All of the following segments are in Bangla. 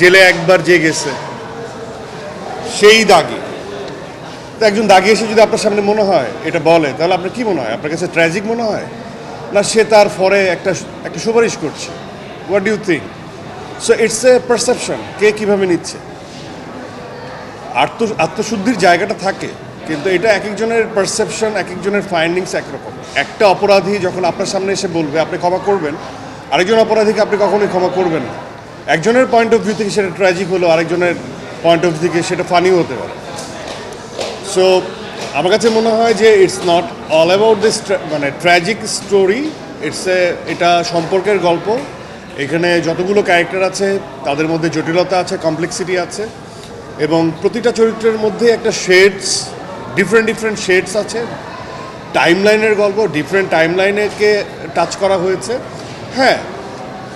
জেলে একবার যে গেছে। সেই দাগি। তো একজন দাগি এসে যদি আপনার সামনে মনে হয়, এটা বলে, তাহলে আপনার কি মনে হয়? আপনার কাছে ট্র্যাজিক মনে হয়? না সে তার ফরে একটা একটা সুপারিশ করছে? What do think so it's a perception কে কীভাবে নিচ্ছে? আত্ম, আত্মশুদ্ধির জায়গাটা থাকে, কিন্তু এটা এক একজনের পারসেপশন এক একজনের ফাইন্ডিংস একরকম। একটা অপরাধী যখন আপনার সামনে এসে বলবে, আপনি ক্ষমা করবেন, আরেকজন অপরাধীকে আপনি কখনোই ক্ষমা করবেন না। একজনের পয়েন্ট অফ ভিউ থেকে সেটা ট্র্যাজিক হলো আরেকজনের পয়েন্ট অফ ভিউ থেকে সেটা ফানিও হতে পারে। সো আমার কাছে মনে হয় যে it's not all about this মানে ট্র্যাজিক স্টোরি ইটস এ এটা সম্পর্কের গল্প। এখানে যতগুলো ক্যারেক্টার আছে, তাদের মধ্যে জটিলতা আছে কমপ্লেক্সিটি আছে, এবং প্রতিটা চরিত্রের মধ্যে একটা শেডস ডিফারেন্ট ডিফারেন্ট শেডস আছে। টাইমলাইনের গল্প ডিফারেন্ট টাইমলাইনেকে টাচ করা হয়েছে। হ্যাঁ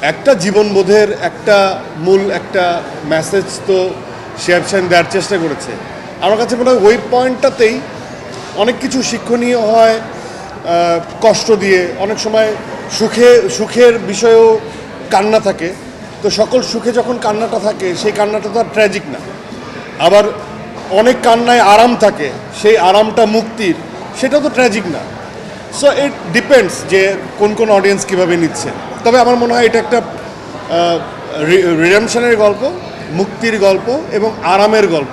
একটা জীবনবোধের একটা মূল, একটা মেসেজ তো শেয়ার দেওয়ার চেষ্টা করেছে। আমার কাছে মনে হয় ওই পয়েন্টটাতেই অনেক কিছু শিক্ষণীয় হয় কষ্ট দিয়ে। অনেক সময় সুখে, সুখের বিষয়েও কান্না থাকে। তো সকল সুখে যখন কান্নাটা থাকে, সেই কান্নাটা তো আর ট্র্যাজিক না। আবার অনেক কান্নায় আরাম থাকে, সেই আরামটা মুক্তির সেটা তো ট্র্যাজিক না। সো ইট ডিপেন্ডস যে কোন কোন অডিয়েন্স কীভাবে নিচ্ছে। তবে আমার মনে হয় এটা একটা রিডেমশনের গল্প, মুক্তির গল্প এবং আরামের গল্প।